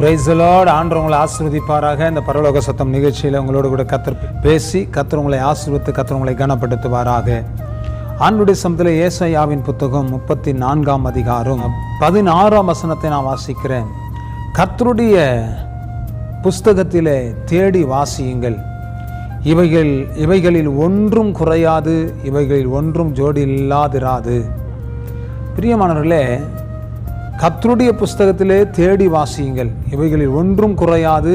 பிரைசலோடு ஆண்டவங்களை ஆசிர்வதிப்பாராக. இந்த பரலோக சத்தம் நிகழ்ச்சியில் உங்களோடு கூட கத்தர் பேசி கத்தர் உங்களை ஆசீர்வதித்து கனப்படுத்துவாராக. ஆண்டுடைய சமத்தில் ஏசையாவின் புத்தகம் முப்பத்தி நான்காம் அதிகாரம் பதினாறாம் வசனத்தை நான் வாசிக்கிறேன். கத்தருடைய புஸ்தகத்திலே தேடி வாசியுங்கள். இவைகள் இவைகளில் ஒன்றும் குறையாது இவைகளில் ஒன்றும் ஜோடி இல்லாதிராது. பிரியமானவர்களே கத்தருடைய புஸ்தகத்திலே தேடி வாசியுங்கள். இவைகளில் ஒன்றும் குறையாது.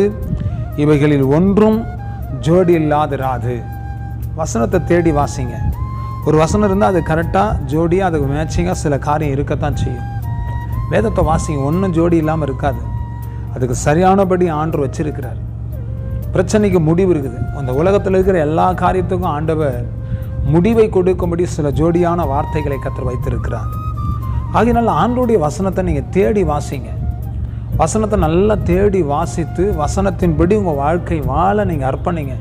இவைகளில் ஒன்றும் ஜோடி இல்லாதிராது வசனத்தை தேடி வாசிங்க. ஒரு வசனம் இருந்தால் அது கரெக்டாக ஜோடியாக அதுக்கு மேட்சிங்காக சில காரியம் இருக்கத்தான் செய்யும். வேதத்தை வாசிங்க. ஒன்றும் ஜோடி இல்லாமல் இருக்காது. அதுக்கு சரியானபடி ஆண்டு வச்சிருக்கிறார். பிரச்சனைக்கு முடிவு இருக்குது. அந்த உலகத்தில் இருக்கிற எல்லா காரியத்துக்கும் ஆண்டவர் முடிவை கொடுக்கும்படி சில ஜோடியான வார்த்தைகளை கத்தர் வைத்திருக்கிறார். ஆகையினால ஆண்டோடைய வசனத்தை நீங்கள் தேடி வாசிங்க. வசனத்தை நல்லா தேடி வாசித்து வசனத்தின்படி உங்கள் வாழ்க்கை வாழ நீங்கள் அர்ப்பணிங்க.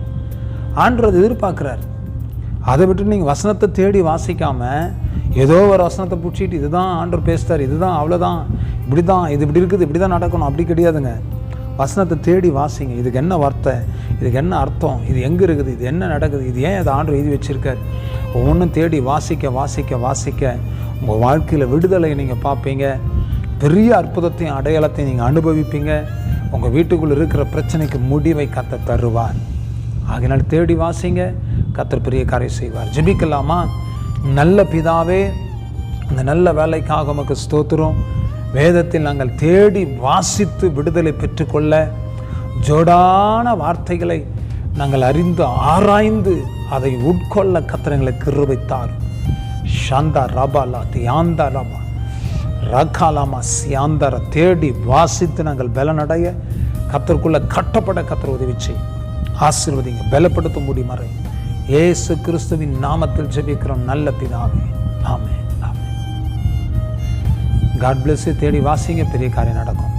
ஆண்டு அதை எதிர்பார்க்குறார். அதை விட்டு நீங்கள் வசனத்தை தேடி வாசிக்காம ஏதோ ஒரு வசனத்தை பிடிச்சிட்டு இதுதான் ஆண்டர் பேசுகிறார் இதுதான் அவ்வளோதான் இப்படி தான் இது இப்படி இருக்குது இப்படி தான் நடக்கணும் அப்படி கிடையாதுங்க. வசனத்தை தேடி வாசிங்க. இதுக்கு என்ன வார்த்தை இதுக்கு என்ன அர்த்தம் இது எங்கே இருக்குது இது என்ன நடக்குது இது ஏன் அதை ஆண்டு எழுதி வச்சிருக்கார்? ஒவ்வொன்றும் தேடி வாசிக்க வாசிக்க வாசிக்க உங்கள் வாழ்க்கையில் விடுதலை நீங்கள் பார்ப்பீங்க. பெரிய அற்புதத்தையும் அடையாளத்தையும் நீங்கள் அனுபவிப்பீங்க. உங்கள் வீட்டுக்குள்ளே இருக்கிற பிரச்சனைக்கு முடிவை கத்த தருவார். ஆகினால் தேடி வாசிங்க. கத்தர் பெரிய காரியம் செய்வார். ஜெபிக்கலாமா? நல்ல பிதாவே இந்த நல்ல வேலைக்காக உமக்கு ஸ்தோத்திரம். வேதத்தில் நாங்கள் தேடி வாசித்து விடுதலை பெற்றுக்கொள்ள ஜோடான வார்த்தைகளை நாங்கள் அறிந்து ஆராய்ந்து அதை உட்கொள்ள கத்திரங்களை கிருவைத்தார் ஷாந்தா ரபாலா தியாந்தா ரபா ரகாலாமா சியாந்தார தேடி வாசித்து நாங்கள் பலனடைய கத்தருக்குள்ள கட்டப்பட கத்தர் உதவி செய்யும் ஆசீர்வதிங்க பலப்படுத்த முடிமறை இயேசு கிறிஸ்துவின் நாமத்தில் ஜெபிக்கிறோம் நல்ல பிதாவே. ஆமே ஆமே காட் பிளஸ் தேடி வாசிங்க பெரிய காரியம் நடக்கும்.